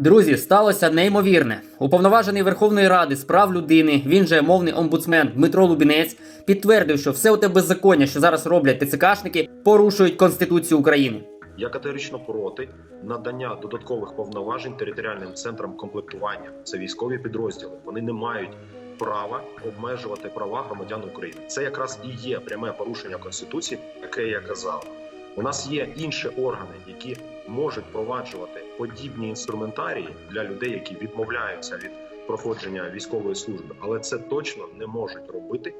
Друзі, сталося неймовірне. Уповноважений Верховної Ради з прав людини, він же мовний омбудсмен Дмитро Лубінець, підтвердив, що все те беззаконня, що зараз роблять ТЦКшники, порушують Конституцію України. Я категорично проти надання додаткових повноважень територіальним центрам комплектування. Це військові підрозділи. Вони не мають права обмежувати права громадян України. Це якраз і є пряме порушення конституції, яке я казав. У нас є інші органи, які можуть проваджувати подібні інструментарії для людей, які відмовляються від проходження військової служби, але це точно не можуть робити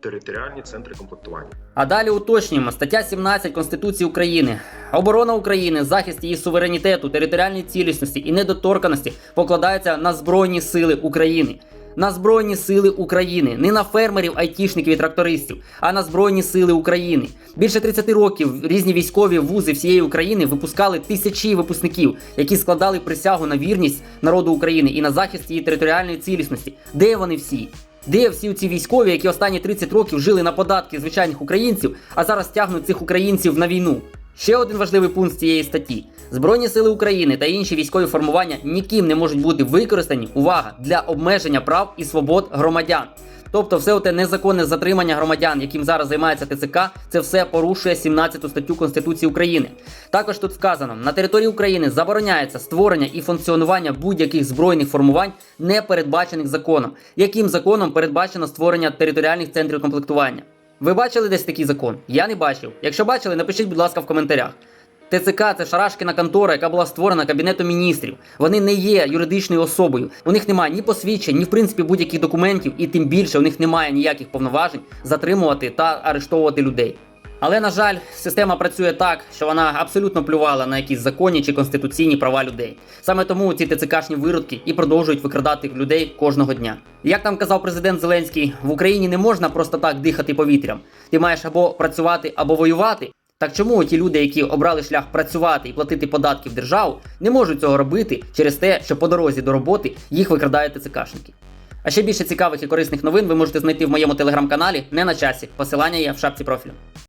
територіальні центри комплектування. А далі уточнюємо стаття 17 Конституції України. Оборона України, захист її суверенітету, територіальної цілісності і недоторканості покладається на Збройні Сили України. На Збройні Сили України, не на фермерів, айтішників і трактористів, а на Збройні Сили України. Більше 30 років різні військові вузи всієї України випускали тисячі випускників, які складали присягу на вірність народу України і на захист її територіальної цілісності. Де вони всі? Де всі ці військові, які останні 30 років жили на податки звичайних українців, а зараз тягнуть цих українців на війну? Ще один важливий пункт цієї статті: Збройні сили України та інші військові формування ніким не можуть бути використані увага для обмеження прав і свобод громадян. Тобто, все те незаконне затримання громадян, яким зараз займається ТЦК, це все порушує 17 статтю Конституції України. Також тут сказано: на території України забороняється створення і функціонування будь-яких збройних формувань, не передбачених законом. Яким законом передбачено створення територіальних центрів комплектування? Ви бачили десь такий закон? Я не бачив. Якщо бачили, напишіть, будь ласка, в коментарях. ТЦК це шарашкіна контора, яка була створена Кабінетом міністрів. Вони не є юридичною особою. У них немає ні посвідчень, ні в принципі будь-яких документів, і тим більше у них немає ніяких повноважень затримувати та арештовувати людей. Але на жаль, система працює так, що вона абсолютно плювала на якісь законні чи конституційні права людей. Саме тому ці ТЦКшні виродки і продовжують викрадати людей кожного дня. Як там казав президент Зеленський, в Україні не можна просто так дихати повітрям. Ти маєш або працювати, або воювати. Так чому ті люди, які обрали шлях працювати і платити податки в державу, не можуть цього робити через те, що по дорозі до роботи їх викрадають ТЦКшники? А ще більше цікавих і корисних новин ви можете знайти в моєму телеграм-каналі не на часі. Посилання є в шапці профілю.